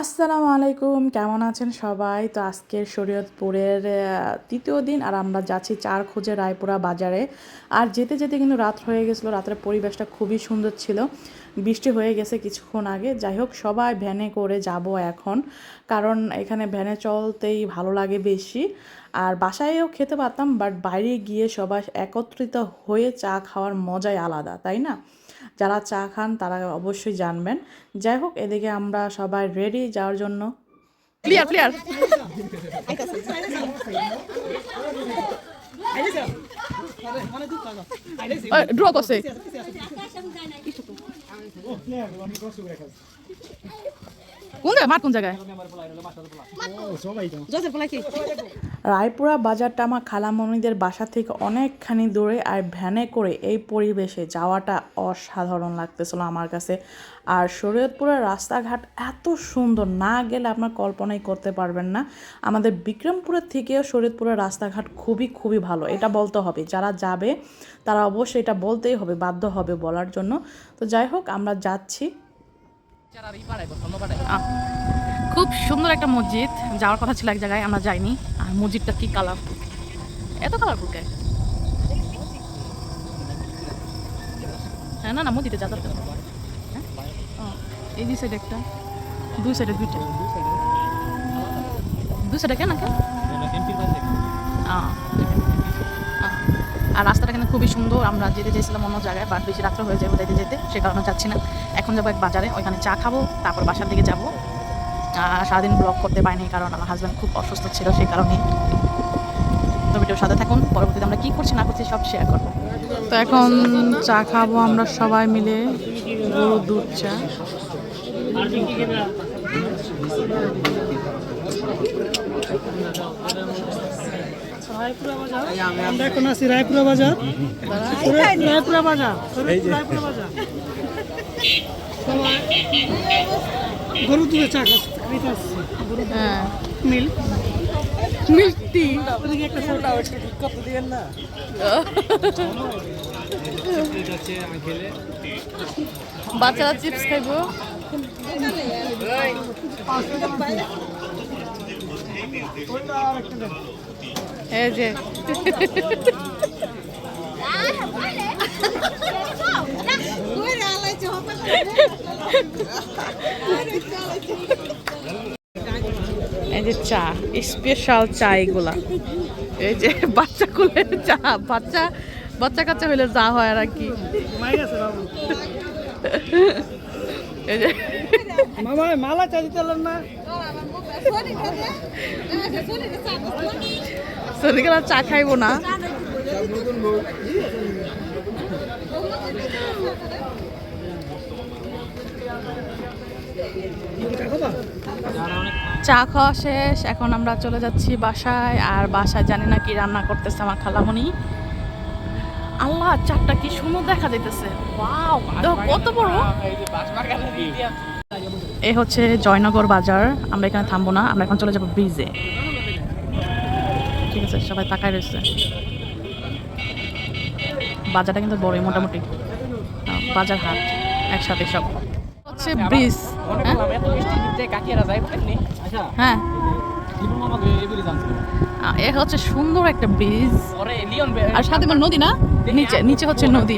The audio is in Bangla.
আসসালামু আলাইকুম, কেমন আছেন সবাই? তো আজকের শরীয়তপুরের তৃতীয় দিন আর আমরা যাচ্ছি চার খোঁজে রায়পুরা বাজারে। আর যেতে যেতে কিন্তু রাত হয়ে গেছিল, রাতের পরিবেশটা খুবই সুন্দর ছিল। বৃষ্টি হয়ে গেছে কিছুক্ষণ আগে। যাই হোক, সবাই ভ্যানে করে যাব এখন। কারণ এখানে ভ্যানে চলতেই ভালো লাগে বেশি। আর বাসায়ও খেতে পারতাম, বাট বাইরে গিয়ে সবাই একত্রিত হয়ে চা খাওয়ার মজাই আলাদা, তাই না? যারা চা খান তারা অবশ্যই জানবেন। যাই হোক এদিকে আমরা সবাই রেডি যাওয়ার জন্য। ক্লিয়ার ক্লিয়ার ড্র করছে। রায়পুরা বাজারটা আমার খালামণিদের বাসা থেকে অনেকখানি দূরে আর ভ্যানে করে এই পরিবেশে যাওয়াটা অসাধারণ লাগতেছিল আমার কাছে। আর শরীয়তপুরের রাস্তাঘাট এত সুন্দর, না গেলে আপনার কল্পনাই করতে পারবেন না। আমাদের বিক্রমপুরের থেকেও শরীয়তপুরের রাস্তাঘাট খুবই খুবই ভালো। এটা বলতে হবে, যারা যাবে, তারা অবশ্যই এটা বলতেই হবে, বাধ্য হবে বলার জন্য। তো যাই হোক, আমরা যাচ্ছি। খুব সুন্দর একটা মসজিদ। যাওয়ার কথা ছিল এক জায়গায় আমরা যাইনি। আর মসজিদটা কি কালারফুল এত কালারফুল কে? হ্যাঁ না না মসজিদে যা দরকার। হ্যাঁ? এই দুই সাইডে একটা। দুই সাইডে দুইটা। দুই সাইডে কেন কেন আর রাস্তাটা কিন্তু খুবই সুন্দর। আমরা যেতে চেয়েছিলাম অন্য জায়গায় বাট বেশি রাত্রে হয়ে যাবে যেতে যেতে, সে কারণে যাচ্ছি না। এখন যাব এক বাজারে, ওইখানে চা খাব, তারপর বাসার দিকে যাব। আর সারাদিন ব্লগ করতে পারিনি, কারণ আমার হাজব্যান্ড খুব অসুস্থ ছিল সেই কারণে তো ভিডিওর সাথে থাকুন, পরবর্তীতে আমরা কী করছি, না করছি, সব শেয়ার করব। তো এখন চা খাব আমরা সবাই মিলে দুধ চা। আমরা এখন আছি রায়পুরা বাজার। রায়পুরা বাজার। রায়পুরা বাজার। গরু দুধে চা খাচ্ছে হ্যাঁ। একটা ফোটা কত দিবেন না বাচ্চারা চিপস খাইবো। এই যে। এই যে চা স্পেশাল চা এগুলা। এই যে বাচ্চা কুলের চা বাচ্চা বাচ্চা কাচ্চা হইলে যা হয় আর কি। মাই আছে বাবু এই যে। মামা মালা চা দিতে না? চা খাইবো না। চা খাওয়া শেষ, এখন আমরা চলে যাচ্ছি বাসায়, আর বাসায় জানি না কি রান্না করতেছে আমার খালামণি আল্লাহ, চারটা কি সুন্দর দেখা ওয়াও কত বড়। এ হচ্ছে জয়নগর বাজার, আমরা এখানে থামবো না, আমরা এখন চলে যাব ব্রিজে। আছে সবাই তাকায় রয়েছে। বাজারটা কিন্তু বড়ই মোটামুটি। বাজার হাট একসাথে সব। হচ্ছে ব্রিজ হ্যাঁ? আহ, এ হচ্ছে সুন্দর একটা ব্রিজ। আর সাথে আমার নদী না? নিচে নিচে হচ্ছে নদী।